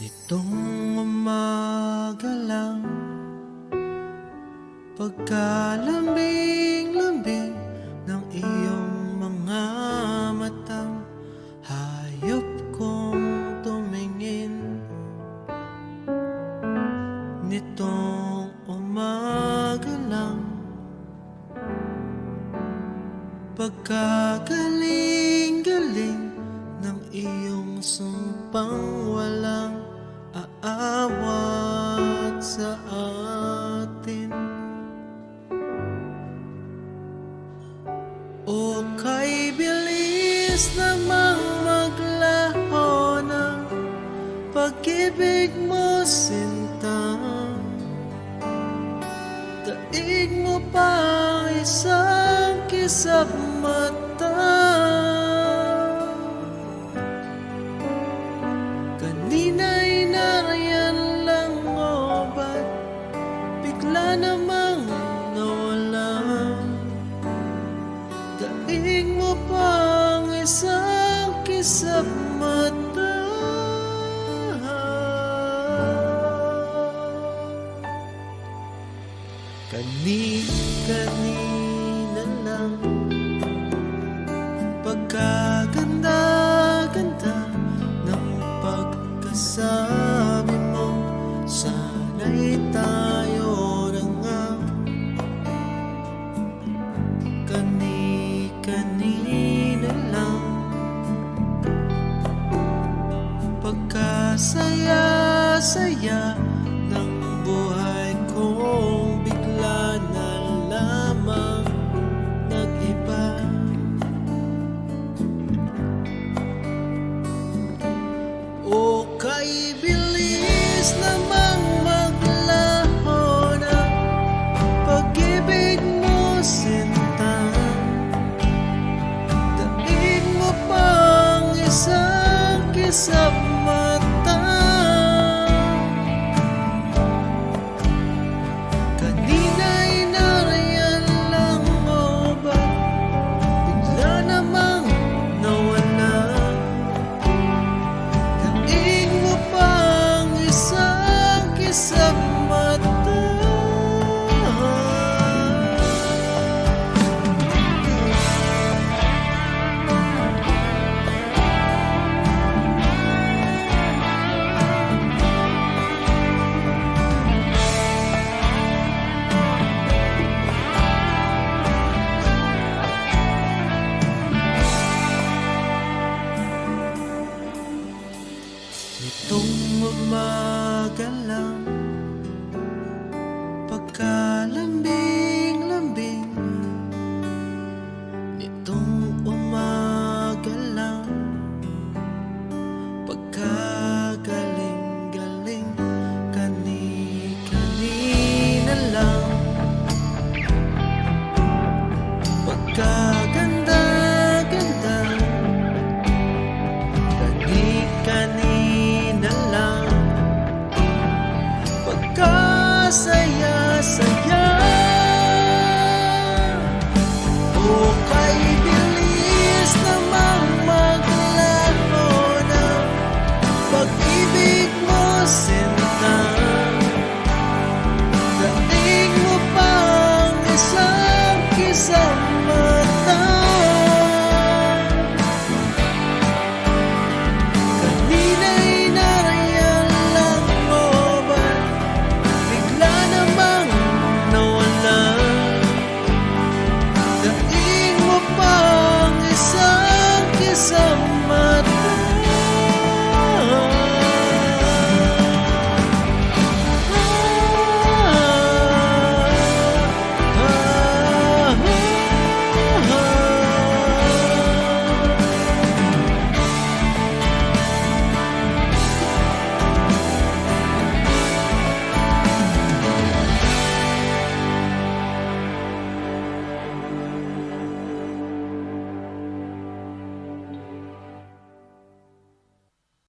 Nitong umaga lang Pagkalambing-lambing ng iyong mga matang Hayop kong tumingin. Nitong umaga lang Pagkagaling-galing ng iyong sumpang walang bilis namang maglaho ng pag-ibig mo sinta. Daig mo pa ang isang kisap mata. Kanina'y narayan lang o ba't bigla namang nawala? Daig mo pa isang kisap mata. Kani-kanina lang. Pagkaganda-ganda ng pagkasabi mo. Sana'y tayo Pagkasaya-saya ng buhay Nitong umaga lang Pagkalambing-lambing Nitong